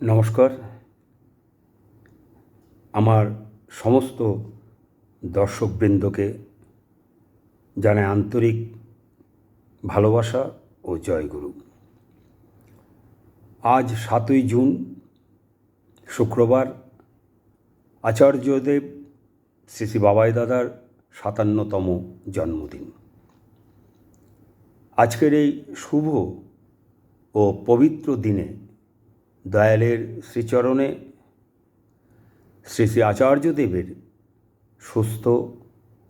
নমস্কার। আমার সমস্ত দর্শকবৃন্দকে জানায় আন্তরিক ভালোবাসা ও জয়গুরু। আজ সাতই জুন, শুক্রবার, আচার্যদেব শ্রী শ্রী বাবাই দাদার সাতান্নতম জন্মদিন। আজকের এই শুভ ও পবিত্র দিনে দয়ালের শ্রীচরণে শ্রী শ্রী আচার্যদেবের সুস্থ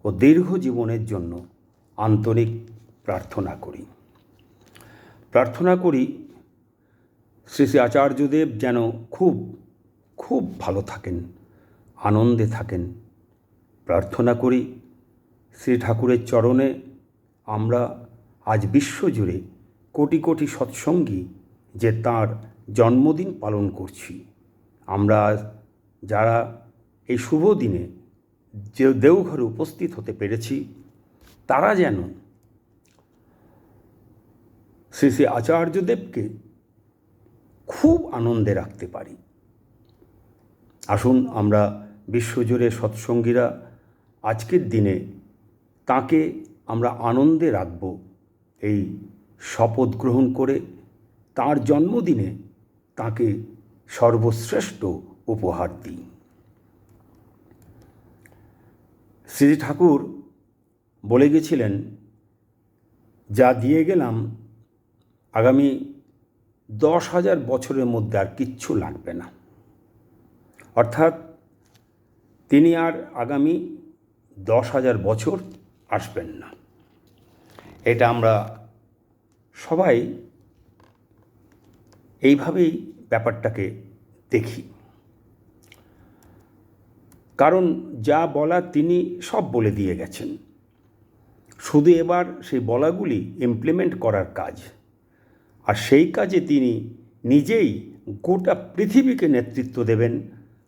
ও দীর্ঘ জীবনের জন্য আন্তরিক প্রার্থনা করি। প্রার্থনা করি শ্রী শ্রী আচার্যদেব যেন খুব খুব ভালো থাকেন, আনন্দে থাকেন। প্রার্থনা করি শ্রী ঠাকুরের চরণে আমরা আজ বিশ্বজুড়ে কোটি কোটি সৎসঙ্গী যে তার জন্মদিন পালন করছি। আমরা যারা এই শুভ দিনে যে দেওঘরে উপস্থিত হতে পেরেছি, তারা যেন শ্রী শ্রী আচার্যদেবকে খুব আনন্দে রাখতে পারি। আসুন আমরা বিশ্বজুড়ে সৎসঙ্গীরা আজকের দিনে তাকে আমরা আনন্দে রাখব, এই শপথ গ্রহণ করে তার জন্মদিনে তাকে সর্বশ্রেষ্ঠ উপহার দিই শ্রী ঠাকুর বলে গেছিলেন, যা দিয়ে গেলাম, আগামী দশ হাজার বছরের মধ্যে আর কিচ্ছু লাগবে না। অর্থাৎ তিনি আর আগামী দশ হাজার বছর আসবেন না। এটা আমরা সবাই এইভাবেই ব্যাপারটাকে দেখি। কারণ যা বলা তিনি সব বলে দিয়ে গেছেন। শুধু এবার সেই বলাগুলি ইমপ্লিমেন্ট করার কাজ। আর সেই কাজে তিনি নিজেই গোটা পৃথিবীকে নেতৃত্ব দেবেন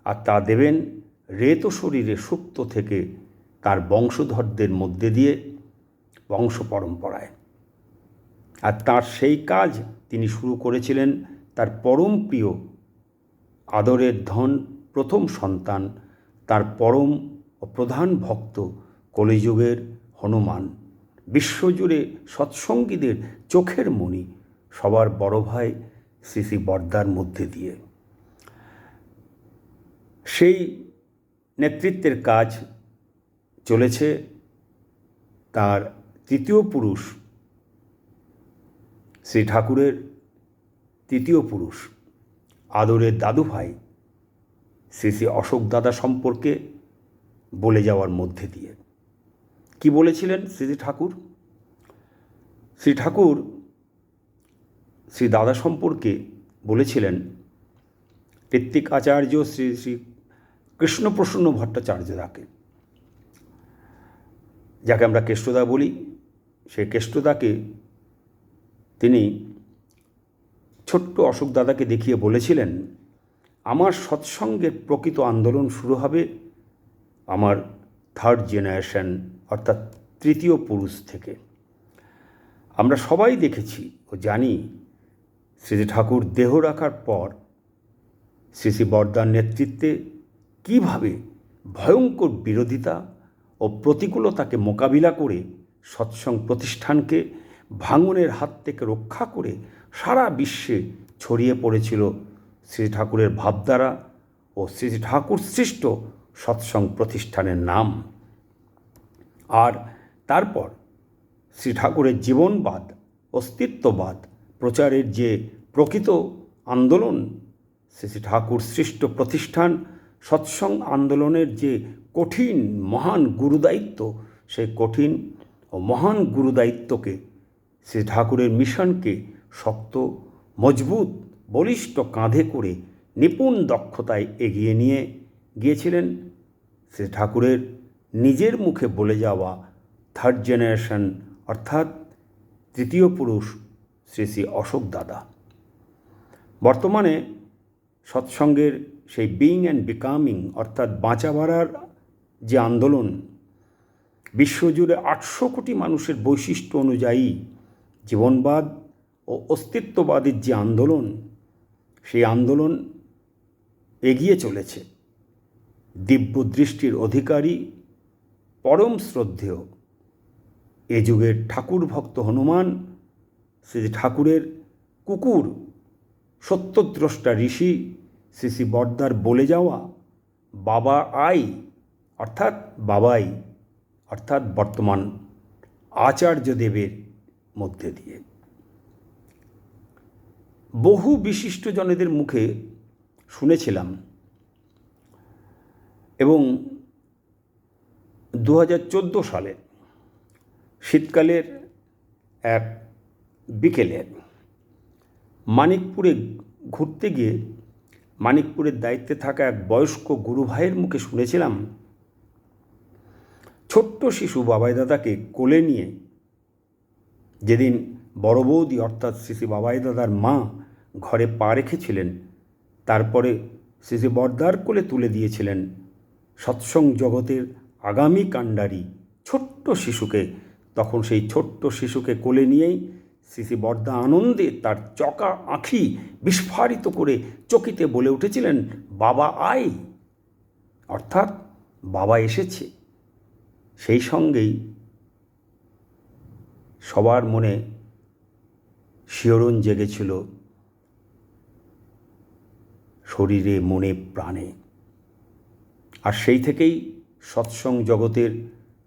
আর তা দেবেন রেত শরীরে সুপ্ত থেকে তার বংশধরদের মধ্যে দিয়ে বংশ পরম্পরায়। আর তার সেই কাজ তিনি শুরু করেছিলেন তার পরম প্রিয় আদরের ধন প্রথম সন্তান, তার পরম ও প্রধান ভক্ত কলিযুগের হনুমান। বিশ্বজুড়ে সৎসঙ্গীদের চোখের মণি সবার বড় ভাই শ্রী শ্রী বর্দার মধ্যে দিয়ে। সেই নেতৃত্বের কাজ চলেছে তার তৃতীয় পুরুষ শ্রী ঠাকুরের তৃতীয় পুরুষ, আদরের দাদু ভাই, শ্রী শ্রী অশোক দাদা সম্পর্কে বলে যাওয়ার মধ্যে দিয়ে। কি বলেছিলেন শ্রী ঠাকুর? শ্রী ঠাকুর শ্রী দাদা সম্পর্কে বলেছিলেন, ঋত্বিক আচার্য শ্রী শ্রী কৃষ্ণপ্রসন্ন ভট্টাচার্যদাকে। যাকে আমরা কেষ্টদা বলি, সেই কেষ্টদাকে তিনি ছোট্ট অশোক দাদাকে দেখিয়ে বলেছিলেন, আমার সৎসঙ্গের প্রকৃত আন্দোলন শুরু হবে আমার থার্ড জেনারেশন অর্থাৎ তৃতীয় পুরুষ থেকে। আমরা সবাই দেখেছি ও জানি শ্রী ঠাকুর দেহ রাখার পর শ্রী শ্রী বরদার নেতৃত্বে কীভাবে ভয়ঙ্কর বিরোধিতা ও প্রতিকূলতাকে মোকাবিলা করে সৎসং প্রতিষ্ঠানকে ভাঙনের হাত থেকে রক্ষা করে সারা বিশ্বে ছড়িয়ে পড়েছিল শ্রী ঠাকুরের ভাবধারা ও শ্রী ঠাকুর সৃষ্ট সৎসং প্রতিষ্ঠানের নাম। আর তারপর শ্রী ঠাকুরের জীবনবাদ, অস্তিত্ববাদ, প্রচারের যে প্রকৃত আন্দোলন, শ্রী ঠাকুর সৃষ্ট প্রতিষ্ঠান, সৎসং আন্দোলনের যে কঠিন, মহান গুরুদায়িত্ব, সেই কঠিন ও মহান গুরুদায়িত্বকে, শ্রী ঠাকুরের মিশনকে শক্ত, মজবুত, বলিষ্ঠ কাঁধে করে নিপুণ দক্ষতায় এগিয়ে নিয়ে গিয়েছিলেন শ্রী ঠাকুরের নিজের মুখে বলে যাওয়া থার্ড জেনারেশন অর্থাৎ তৃতীয় পুরুষ শ্রী শ্রী অশোক দাদা। বর্তমানে সৎসঙ্গের সেই বিং অ্যান্ড বিকামিং অর্থাৎ বাঁচা বাড়ার যে আন্দোলন, বিশ্বজুড়ে আটশো কোটি মানুষের বৈশিষ্ট্য অনুযায়ী জীবনবাদ ও অস্তিত্ববাদীর যে আন্দোলন, সেই আন্দোলন এগিয়ে চলেছে। দিব্য দৃষ্টির অধিকারী, পরম শ্রদ্ধেয়। এ যুগের ঠাকুর ভক্ত হনুমান, শ্রী ঠাকুরের কুকুর, সত্যদ্রষ্টা ঋষি, শ্রী শ্রী বর্দার বলে যাওয়া বাবা আই, অর্থাৎ বাবাই, অর্থাৎ বর্তমান আচার্যদেবের মধ্যে দিয়ে। বহু বিশিষ্টজনেদের মুখে শুনেছিলাম এবং দু হাজার চোদ্দ সালে শীতকালের এক বিকেলে মানিকপুরে ঘুরতে গিয়ে মানিকপুরের দায়িত্বে থাকা এক বয়স্ক গুরু ভাইয়ের মুখে শুনেছিলাম, ছোট্ট শিশু বাবাই দাদাকে কোলে নিয়ে যেদিন বড় বৌদি অর্থাৎ শ্রী বাবাই দাদার মা ঘরে পা রেখেছিলেন। তারপরে শ্রী বর্দার কোলে তুলে দিয়েছিলেন। সৎসং জগতের আগামী কাণ্ডারি ছোট্ট শিশুকে। তখন সেই ছোট্ট শিশুকে কোলে নিয়েই শ্রী বর্দা আনন্দে তার চকা আঁখি বিস্ফারিত করে চকিতে বলে উঠেছিলেন, বাবা আয়। অর্থাৎ বাবা এসেছে। সেই সঙ্গেই সবার মনে শিহরণ জেগেছিল শরীরে, মনে, প্রাণে। আর সেই থেকেই সৎসং জগতের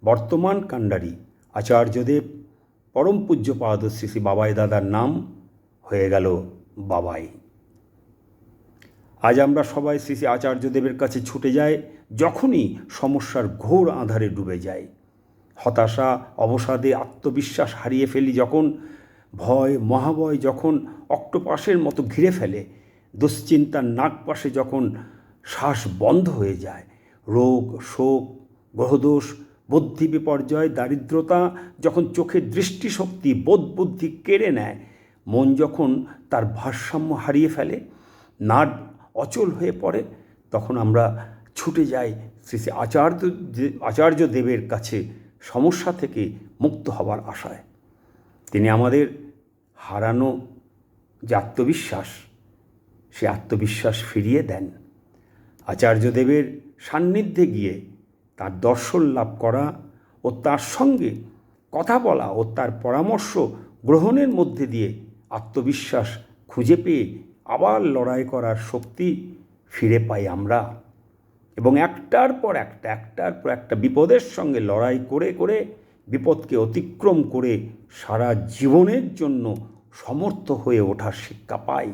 বর্তমান কাণ্ডারি আচার্যদেব পরম পূজ্যপাদ শ্রী শ্রী বাবাই দাদার নাম হয়ে গেল বাবাই। আজ আমরা সবাই শ্রী শ্রী আচার্যদেবের কাছে ছুটে যাই যখনই সমস্যার ঘোর আধারে ডুবে যায় হতাশা, অবসাদে আত্মবিশ্বাস হারিয়ে ফেলি যখন ভয়, মহাভয় যখন অক্টোপাসের মতো ঘিরে ফেলে, দুশ্চিন্তার নাক পাশে যখন শ্বাস বন্ধ হয়ে যায়, রোগ, শোক, গ্রহদোষ, বুদ্ধি বিপর্যয়, দারিদ্রতা যখন চোখের দৃষ্টিশক্তি, বোধ বুদ্ধি কেড়ে নেয়, মন যখন তার ভারসাম্য হারিয়ে ফেলে নাট অচল হয়ে পড়ে, তখন আমরা ছুটে যাই শ্রী শ্রী আচার্য আচার্য দেবের কাছে সমস্যা থেকে মুক্ত হবার আশায়। তিনি আমাদের হারানো যে আত্মবিশ্বাস, সে আত্মবিশ্বাস ফিরিয়ে দেন। আচার্যদেবের সান্নিধ্যে গিয়ে তার দর্শন লাভ করা ও তার সঙ্গে কথা বলা ও তার পরামর্শ গ্রহণের মধ্যে দিয়ে আত্মবিশ্বাস খুঁজে পেয়ে আবার লড়াই করার শক্তি ফিরে পাই আমরা। এবং একটার পর একটা, একটার পর একটা বিপদের সঙ্গে লড়াই করে করে বিপদকে অতিক্রম করে সারা জীবনের জন্য সমর্থ হয়ে ওঠার শিক্ষা পাই।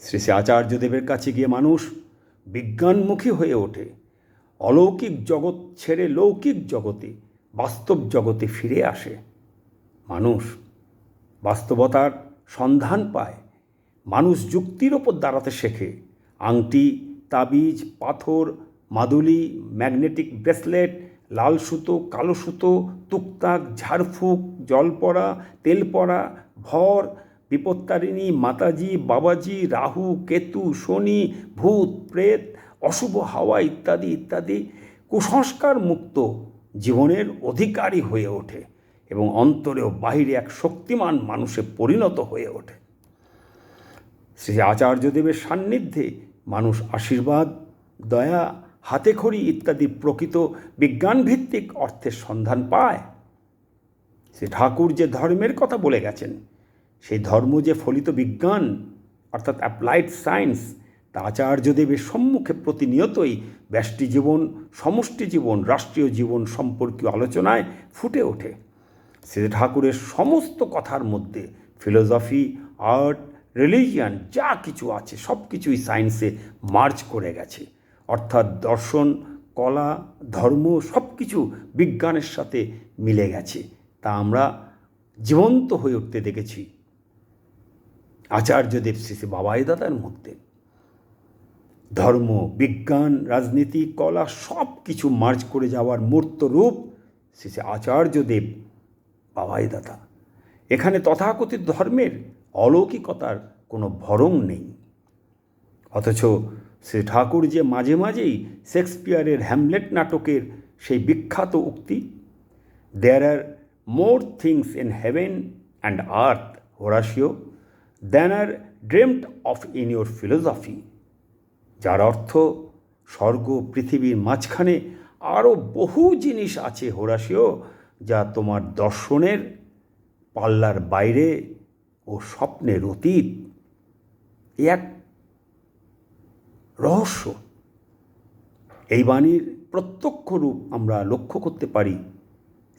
শ্রী শ্রী আচার্যদেবের কাছে গিয়ে মানুষ বিজ্ঞানমুখী হয়ে ওঠে। অলৌকিক জগৎ ছেড়ে লৌকিক জগতে, বাস্তব জগতে ফিরে আসে। মানুষ বাস্তবতার সন্ধান পায়। মানুষ যুক্তির ওপর দাঁড়াতে শেখে। আংটি, তাবিজ, পাথর, মাদুলি, ম্যাগনেটিক ব্রেসলেট লাল সুতো, কালো সুতো, তুকতাক, ঝাড়ফুঁক জল পড়া তেল পড়া ভর, বিপত্তারিণী, মাতাজি, বাবাজি, রাহু, কেতু, শনি, ভূত, প্রেত, অশুভ হাওয়া ইত্যাদি ইত্যাদি কুসংস্কার মুক্ত জীবনের অধিকারী হয়ে ওঠে এবং অন্তরে ও বাহিরে এক শক্তিমান মানুষে পরিণত হয়ে ওঠে। শ্রী আচার্যদেবের সান্নিধ্যে মানুষ আশীর্বাদ, দয়া হাতেখড়ি ইত্যাদি প্রকৃত বিজ্ঞানভিত্তিক অর্থের সন্ধান পায়। সে ঠাকুর যে ধর্মের কথা বলে গেছেন, সেই ধর্ম যে ফলিত বিজ্ঞান, অর্থাৎ অ্যাপ্লাইড সায়েন্স, তা আচার্যদেবের সম্মুখে প্রতিনিয়তই ব্যষ্টি জীবন সমষ্টি জীবন রাষ্ট্রীয় জীবন সম্পর্কীয় আলোচনায় ফুটে ওঠে। শ্রী ঠাকুরের সমস্ত কথার মধ্যে ফিলোসফি, আর্ট, রিলিজিয়ান যা কিছু আছে সব কিছুই সায়েন্সে মার্চ করে গেছে। অর্থাৎ দর্শন, কলা, ধর্ম সব কিছু বিজ্ঞানের সাথে মিলে গেছে। তা আমরা জীবন্ত হয়ে উঠতে দেখেছি। আচার্যদেব শ্রী শ্রী বাবাই দাদার মধ্যে। ধর্ম, বিজ্ঞান, রাজনীতি, কলা সব কিছু মার্চ করে যাওয়ার মূর্ত রূপ শ্রী আচার্যদেব বাবাই দাদা। এখানে তথাকথিত ধর্মের অলৌকিকতার কোনো ভরং নেই। অথচ শ্রী ঠাকুর যে মাঝে মাঝেই শেক্সপিয়ারের হ্যামলেট নাটকের সেই বিখ্যাত উক্তি there are more things in heaven and earth Horatio than are dreamed of in your philosophy যার অর্থ, স্বর্গ পৃথিবীর মাঝখানে আরও বহু জিনিস আছে হোরাসীয় যা তোমার দর্শনের, পাল্লার বাইরে ও স্বপ্নের অতীত। এক রহস্য। এই বাণীর প্রত্যক্ষ রূপ আমরা লক্ষ্য করতে পারি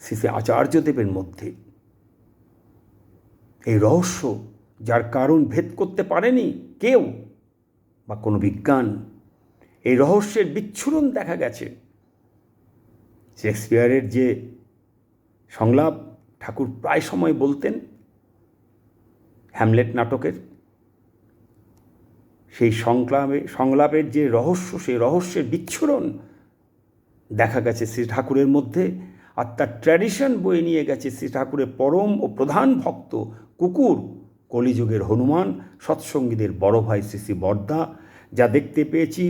শ্রী আচার্যদেবের মধ্যে। এই রহস্য যার কারণ ভেদ করতে পারেনি কেউ বা কোনো বিজ্ঞান, এই রহস্যের বিচ্ছুরণ দেখা গেছে। শেক্সপিয়ারের যে সংলাপ ঠাকুর প্রায় সময় বলতেন, হ্যামলেট নাটকের সেই সংলাপে, সংলাপের যে রহস্য, সেই রহস্যের বিচ্ছুরণ দেখা গেছে শ্রী ঠাকুরের মধ্যে আর তার ট্র্যাডিশন বয়ে নিয়ে গেছে শ্রী ঠাকুরের পরম ও প্রধান ভক্ত কুকুর, কলিযুগের হনুমান, সৎসঙ্গীদের বড় ভাই শ্রী শ্রী বর্দা, যা দেখতে পেয়েছি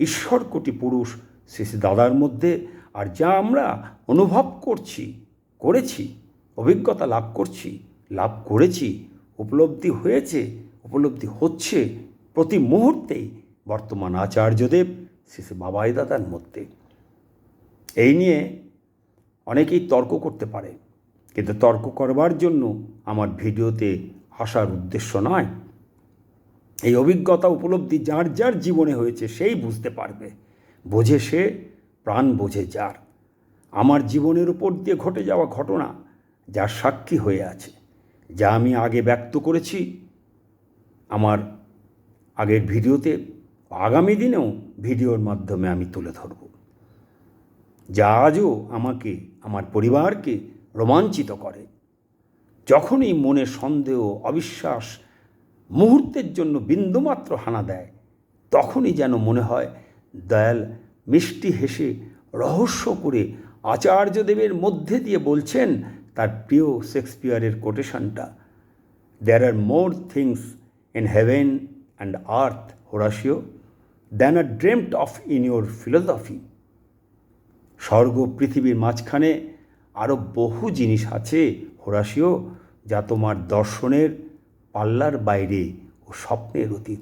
ঈশ্বর কোটি পুরুষ শ্রী শ্রী দাদার মধ্যে আর যা আমরা অনুভব করছি, করেছি, অভিজ্ঞতা লাভ করছি, লাভ করেছি, উপলব্ধি হয়েছে, উপলব্ধি হচ্ছে প্রতি মুহূর্তেই বর্তমান আচার্যদেব, শ্রী শ্রী বাবাই দাদার মধ্যে। এই নিয়ে অনেকেই তর্ক করতে পারে, কিন্তু তর্ক করবার জন্য আমার ভিডিওতে আসার উদ্দেশ্য নয়। এই অভিজ্ঞতা উপলব্ধি যার যার জীবনে হয়েছে সেই বুঝতে পারবে। বোঝে সে, প্রাণ বোঝে যার। আমার জীবনের উপর দিয়ে ঘটে যাওয়া ঘটনা যার সাক্ষী হয়ে আছে, যা আমি আগে ব্যক্ত করেছি। আমার আগের ভিডিওতে আগামী দিনেও ভিডিওর মাধ্যমে আমি তুলে ধরব। যা আজও আমাকে, আমার পরিবারকে রোমাঞ্চিত করে। যখনই মনে সন্দেহ, অবিশ্বাস মুহূর্তের জন্য বিন্দুমাত্র হানা দেয়, তখনই যেন মনে হয় দয়াল মিষ্টি হেসে রহস্য করে আচার্যদেবের মধ্যে দিয়ে বলছেন, তার প্রিয় শেক্সপিয়ারের কোটেশনটা there are more things in heaven and earth Horatio than are dreamed of in your philosophy স্বর্গ পৃথিবীর মাঝখানে আরও বহু জিনিস আছে হোরাশিও যা তোমার দর্শনের পাল্লার বাইরে ও স্বপ্নের অতীত।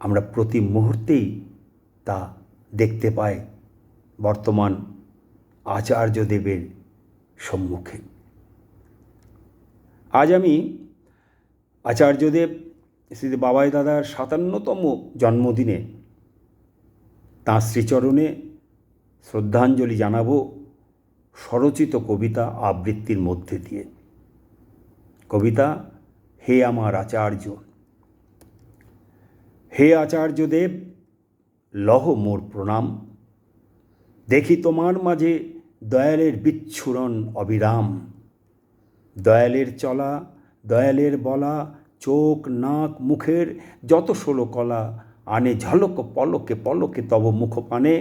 আমরা প্রতি মুহূর্তেই তা দেখতে পাই বর্তমান আচার্যদেবের সম্মুখে। আজ আমি আচার্যদেব শ্রী বাবাই দাদার সাতান্নতম জন্মদিনে তাঁর শ্রীচরণে শ্রদ্ধাঞ্জলি জানাব স্বরচিত কবিতা আবৃত্তির মধ্যে দিয়ে। কবিতা, হে আমার আচার্য। হে আচার্যদেব, লহ মোর প্রণাম। দেখি তোমার মাঝে দয়ালের বিচ্ছুরণ অবিরাম। দয়ালের চলা, দয়ালের বলা চোখ, নাক, মুখের যত ষোলো কলা আনে, ঝলক পলকে পলকে তব মুখপানে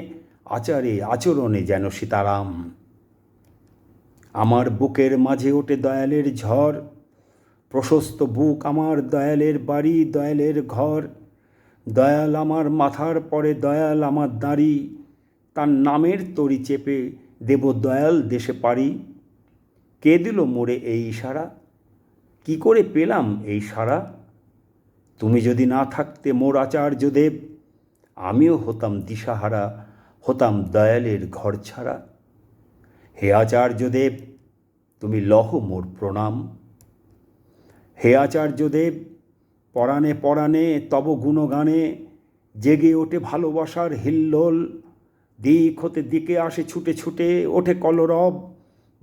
আচারে, আচরণে যেন সীতারাম। আমার বুকের মাঝে ওঠে দয়ালের ঝড়, প্রশস্ত বুক আমার দয়ালের বাড়ি, দয়ালের ঘর। দয়াল আমার মাথার পরে, দয়াল আমার দাঁড়ি, তার নামের তরি চেপে দেব দয়াল দেশে পারি কে দিল মোরে এই ইশারা? কি করে পেলাম এই সারা তুমি যদি না থাকতে মোর আচার্য দেব, আমিও হতাম দিশাহারা, হতাম দয়ালের ঘর ছাড়া। হে আচার্যদেব তুমি লহ মোর প্রণাম। হে আচার্যদেব পরাণে পরাণে, তব গুণগানে, জেগে ওঠে ভালোবাসার হিল্লোল। দিক হতে দিকে আসে ছুটে ছুটে, ওঠে কলরব।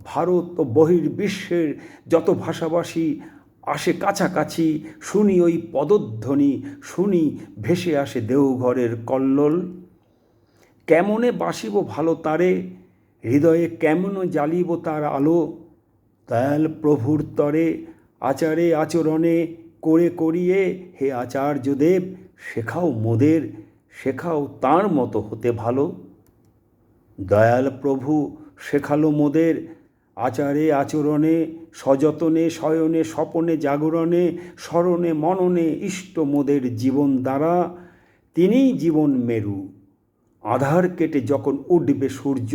ভারত ও বহির্বিশ্বের যত ভাষাভাষী আসে কাছাকাছি, শুনি ওই পদধ্বনি, শুনি ভেসে আসে দেওঘরের কল্লোল। কেমনে বাসিব ভালো তারে, হৃদয়ে কেমন জ্বালিব তার আলো। দয়াল প্রভুর তরে, আচারে আচরণে, করে করিয়ে হে আচার্যদেব শেখাও মোদের, শেখাও তার মতো হতে ভালো। দয়াল প্রভু, শেখালো মোদের আচারে, আচরণে, সযতনে, শয়নে, স্বপনে, জাগরণে, স্মরণে, মননে ইষ্ট মোদের জীবন দ্বারা তিনিই জীবন মেরু। আধার কেটে যখন উঠবে সূর্য,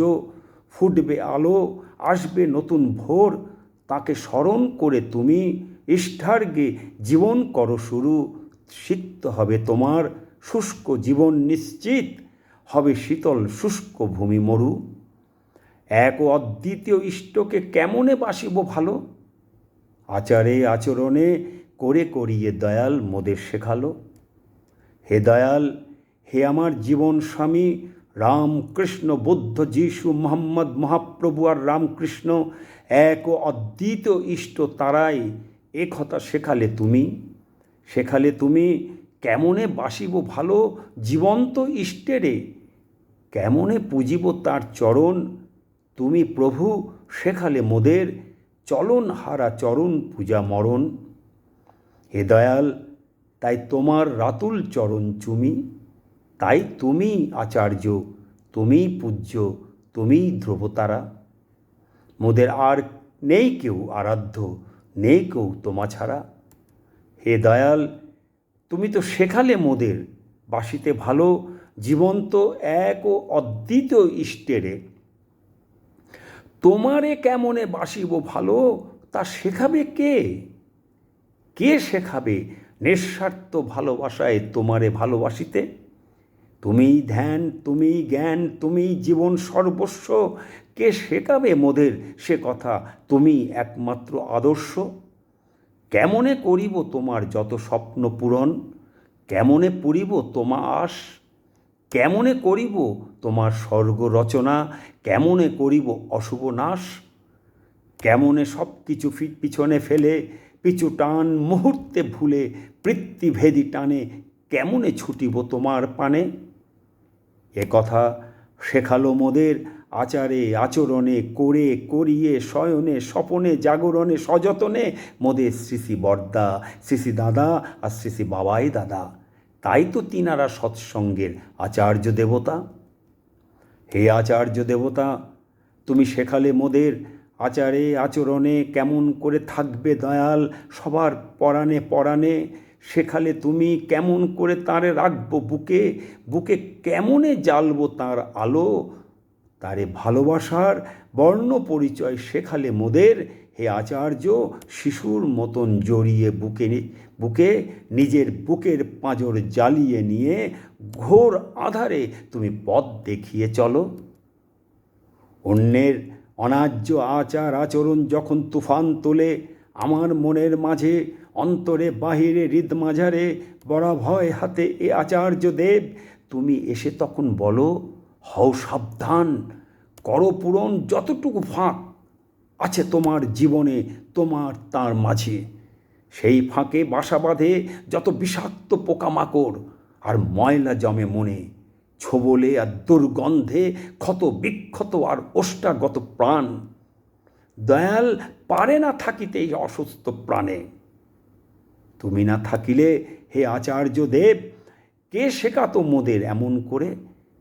ফুটবে আলো, আসবে নতুন ভোর, তাকে স্মরণ করে তুমি ইষ্ঠার্গে জীবন করো শুরু। সিক্ত হবে তোমার শুষ্ক জীবন নিশ্চিত, হবে শীতল শুষ্ক ভূমি মরু। এক ও অদ্বিতীয় ইষ্টকে কেমনে বাসিব ভালো? আচারে আচরণে করে করিয়ে দয়াল মোদের শেখালো। হে দয়াল, হে আমার জীবন স্বামী রাম কৃষ্ণ বুদ্ধ যিশু মোহাম্মদ মহাপ্রভু আর রামকৃষ্ণ, এক ও অদ্বিতীয় ইষ্ট তারাই এ কথা শেখালে তুমি? শেখালে তুমি কেমনে বাসিব ভালো জীবন্ত ইষ্টেরে? কেমনে পুজিব তার চরণ? তুমি প্রভু শেখালে মোদের, চলন হারা চরণ পূজা মরণ। হে দয়াল, তাই তোমার রাতুল চরণ চুমি, তাই তুমি আচার্য, তুমিই পূজ্য, তুমিই ধ্রুবতারা। মোদের আর নেই কেউ আরাধ্য, নেই কেউ তোমা ছাড়া। হে দয়াল, তুমি তো শেখালে মোদের, বাসিতে ভালো জীবন্ত এক ও অদ্বিতীয় ইষ্টেরে। তোমারে কেমনে বাসিব ভালো তা শেখাবে কে? কে শেখাবে নিঃস্বার্থ ভালোবাসায় তোমারে ভালোবাসিতে? তুমি ধ্যান তুমি জ্ঞান তুমি জীবন সর্বস্ব। কে শেখাবে মোদের সে কথা? তুমি একমাত্র আদর্শ। কেমনে করিব তোমার যত স্বপ্ন পূরণ? কেমনে পুরিব তোমা আস কেমনে করিব তোমার স্বর্গ রচনা? কেমনে করিব অশুভ নাশ? কেমনে সব কিছু পিছনে ফেলে, পিছু টান মুহূর্তে ভুলে বৃত্তিভেদি টানে, কেমনে ছুটিব তোমার পানে? এ কথা শেখালো মোদের আচারে, আচরণে, করে, করিয়ে, শয়নে, স্বপনে, জাগরণে, সযতনে মোদের শ্রীশ্রী বর্দা, শ্রীশ্রী দাদা আর শ্রীশ্রী বাবাই দাদা। তাই তো তিনারা সৎসঙ্গের আচার্য দেবতা। হে আচার্য দেবতা, তুমি শেখালে মোদের আচারে, আচরণে কেমন করে থাকবে দয়াল, সবার পরাণে পরাণে। শেখালে তুমি কেমন করে তারে রাখব বুকে বুকে কেমনে জ্বালবো তার আলো। তারে ভালোবাসার বর্ণ পরিচয় শেখালে মোদের হে আচার্য, শিশুর মতন জড়িয়ে বুকে বুকে, নিজের বুকের পাঁজর জ্বালিয়ে নিয়ে ঘোর আধারে তুমি পথ দেখিয়ে চলো। অন্যের অনার্য আচার আচরণ যখন তুফান তোলে, আমার মনের মাঝে, অন্তরে বাহিরে হৃদ মাঝারে, বড় ভয় হাতে এ আচার্য দেব, তুমি এসে তখন বলো, হও সাবধান, করো পূরণ যতটুকু ফাঁক আছে তোমার জীবনে, তোমার তার মাঝে। সেই ফাঁকে বাসা বাঁধে যত বিষাক্ত পোকামাকড়, আর ময়লা জমে মনে। ছোবলে আর দুর্গন্ধে ক্ষত বিক্ষত আর ওষ্ঠাগত প্রাণ। দয়াল পারে না থাকিতে এই অসুস্থ প্রাণে। তুমি না থাকিলে হে আচার্য দেব কে শেখাতো মোদের এমন করে?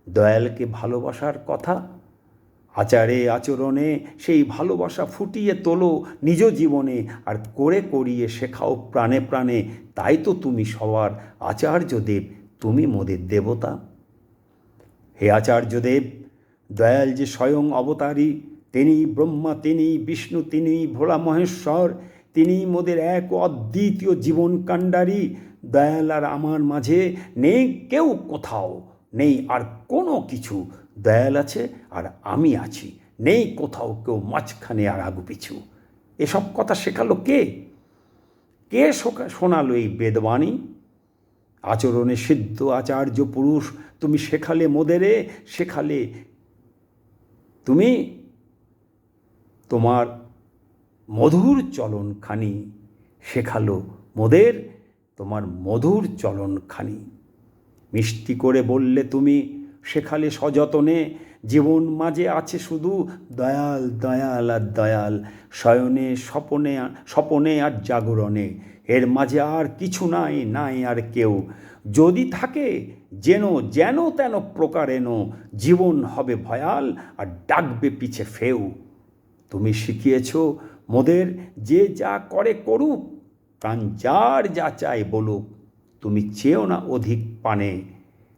দয়ালকে ভালোবাসার কথা আচারে, আচরণে সেই ভালোবাসা ফুটিয়ে তোলো নিজ জীবনে আর করে করিয়ে শেখাও প্রাণে প্রাণে। তাই তো তুমি সবার আচার্যদেব, তুমি মোদের দেবতা। হে আচার্যদেব, দয়াল যে স্বয়ং অবতারী, তিনি ব্রহ্মা, তিনি বিষ্ণু, তিনি ভোলা মহেশ্বর, তিনি মোদের এক অদ্বিতীয় জীবন কাণ্ডারী। দয়াল আর আমার মাঝে নেই কেউ কোথাও, নেই আর কোনো কিছু। দয়াল আছে আর আমি আছি। নেই কোথাও কেউ মাঝখানে আর আগু পিছু। এসব কথা শেখালো কে? কে শোনালো এই বেদবাণী? আচরণে সিদ্ধ আচার্য পুরুষ, তুমি শেখালে মোদেরে শেখালে তুমি তোমার মধুর চলনখানি। শেখালো মোদের তোমার মধুর চলনখানি। মিষ্টি করে বললে তুমি শেখালে সযতনে জীবন মাঝে আছে শুধু দয়াল দয়াল আর দয়াল, শয়নে, স্বপনে স্বপনে আর জাগরণে। এর মাঝে আর কিছু নাই নাই আর কেউ। যদি থাকে, যেন যেন তেন প্রকারেন জীবন হবে ভয়াল আর ডাকবে পিছে ফেউ। তুমি শিখিয়েছ মোদের যে যা করে করুক, প্রাণ যার যা চায় বলুক, তুমি চেয়েও না অধিক পানে।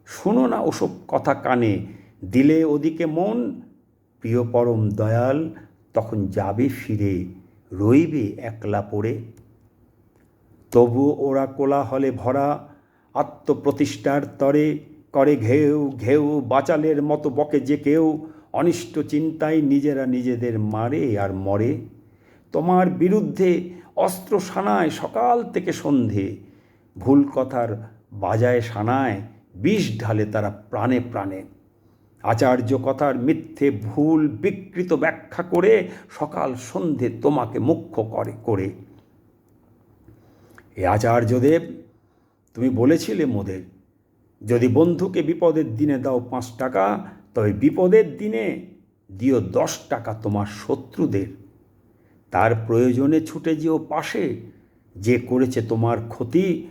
শোনো না ওসব কথা কানে। দিলে ওদিকে মন, প্রিয় পরম দয়াল, তখন যাবে ফিরে, রইবে একলা পড়ে। তবু ওরা কোলাহলে ভরা, আত্মপ্রতিষ্ঠার তরে করে ঘেউ ঘেউ বাচালের মতো বকে যে কেউ, অনিষ্ট চিন্তায় নিজেরা নিজেদের মারে আর মরে। তোমার বিরুদ্ধে অস্ত্র সানায় সকাল থেকে সন্ধে, ভুল কথার বাজায় সানায় বিষ ঢালে তারা প্রাণে প্রাণে। আচার্য কথার মিথ্যে ভুল বিকৃত ব্যাখ্যা করে সকাল সন্ধে তোমাকে মুখ্য করে করে। এ আচার্যদেব, তুমি বলেছিলে মোদের, যদি বন্ধুকে বিপদের দিনে দাও পাঁচ টাকা, তবে বিপদের দিনে দিও দশ টাকা তোমার শত্রুদের। তার প্রয়োজনে ছুটে যেও পাশে, যে করেছে তোমার ক্ষতি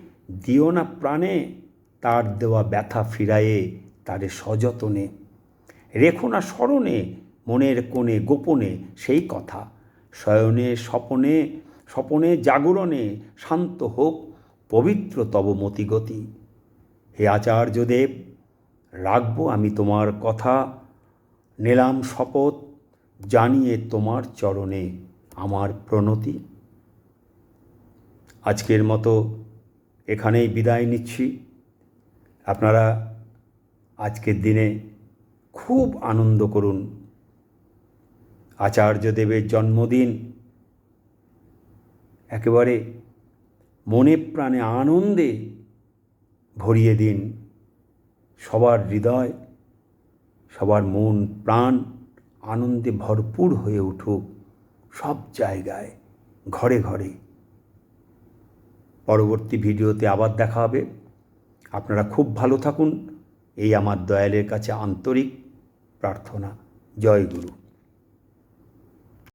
দিও না প্রাণে। তার দেওয়া ব্যথা ফিরায়ে তারে সযতনে। রেখো না স্মরণে, মনের কোণে, গোপনে সেই কথা। শয়নে, স্বপনে স্বপনে জাগরণে শান্ত হোক, পবিত্র তব মতিগতি। হে আচার্যদেব, রাখব আমি তোমার কথা, নিলাম শপথ জানিয়ে তোমার চরণে আমার প্রণতি। আজকের মতো এখানেই বিদায় নিচ্ছি। আপনারা আজকের দিনে খুব আনন্দ করুন। আচার্যদেবের জন্মদিন একেবারে মনে প্রাণে আনন্দে ভরিয়ে দিন। সবার হৃদয়, সবার মন, প্রাণ আনন্দে ভরপুর হয়ে উঠুক সব জায়গায়, ঘরে ঘরে। পরবর্তী ভিডিওতে আবার দেখা হবে। আপনারা খুব ভালো থাকুন। এই আমার দয়ালের কাছে আন্তরিক প্রার্থনা। জয় গুরু।